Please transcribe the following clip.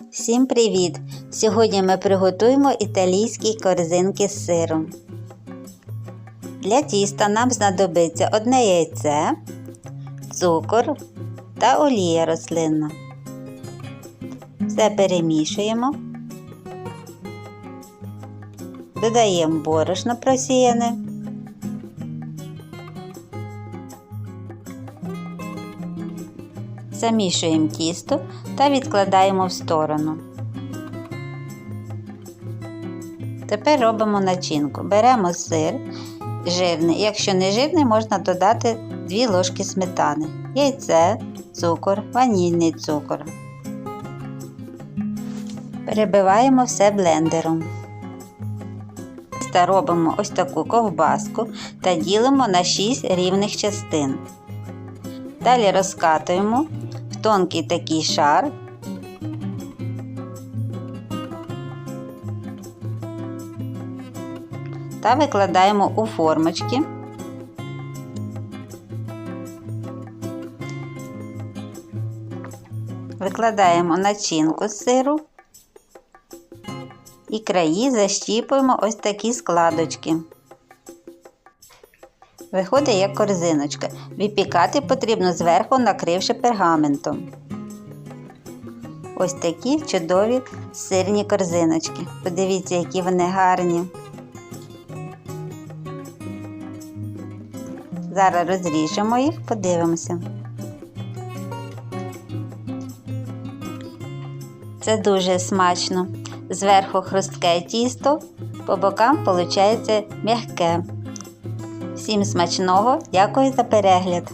Всім привіт! Сьогодні ми приготуємо італійські корзинки з сиром. Для тіста нам знадобиться одне яйце, цукор та олія рослинна. Все перемішуємо. Додаємо борошно просіяне. Замішуємо тісто та відкладаємо в сторону. Тепер робимо начинку. Беремо сир жирний. Якщо не жирний, можна додати 2 ложки сметани, яйце, цукор, ванільний цукор. Перебиваємо все блендером. Та робимо ось таку ковбаску та ділимо на 6 рівних частин. Далі розкатуємо тонкий такий шар. Та викладаємо у формочки. Викладаємо начинку з сиру і краї защіпуємо ось такі складочки. Виходить як корзиночка. Випікати потрібно зверху, накривши пергаментом. Ось такі чудові сирні корзиночки. Подивіться, які вони гарні. Зараз розріжемо їх, подивимося. Це дуже смачно. Зверху хрустке тісто, по бокам виходить м'яке. Всім смачного, дякую за перегляд!